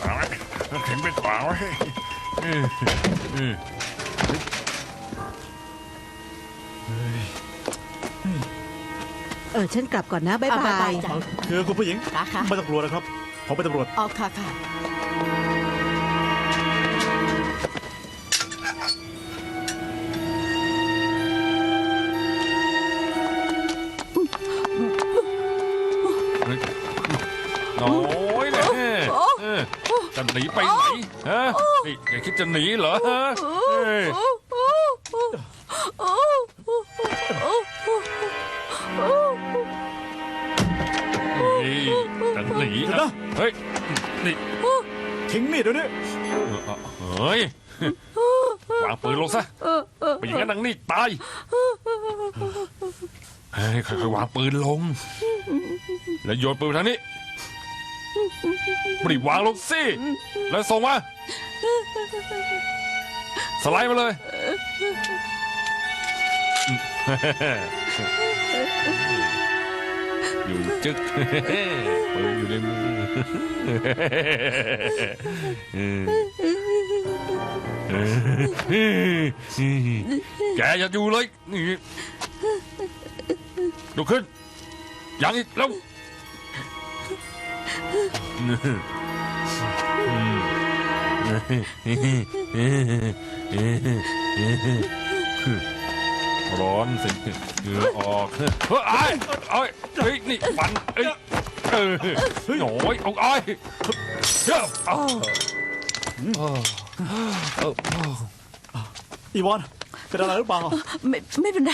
เอาไว้เข็นไปขวางไว้เออเออเออฉันกลับก่อนนะ บ๊ายอะบายจ้ะ คือคุณผู้หญิงค่ะค่ะ ไม่ต้องกลัวนะครับ ผมเป็นตำรวจอ๋อค่ะค่ะ น้อยเลยเออจะหนีไปไหนฮะนี่แกคิดจะหนีเหรอฮะเอ้ยนี่จะหนีนะ เฮ้ย นี่ทิ้งมีดเดี๋ยวนี้เฮ้ยวางปืนลงซะไม่อย่างนั้นนางนี่ตายเฮ้ยค่อยๆวางปืนลง แล้วโยนปืนไปทางนี้ ปรีบวางลงสิ แล้วส่งมา สไลด์มาเลย อยู่จึกปืนอยู่ในมือแกอย่าอยู่เลยนี่ลุกขึ้น ยังอีกแล้ว ร้อนสิเหงื่อออกเฮ้ยไอ้ไอ้เฮ้ยนี่ฟันเอ้ยเออโอ้ยเอาไอ้เฮ้ยเอาอีวอนเป็นอะไรหรือเปล่า ไม่ไม่เป็นไร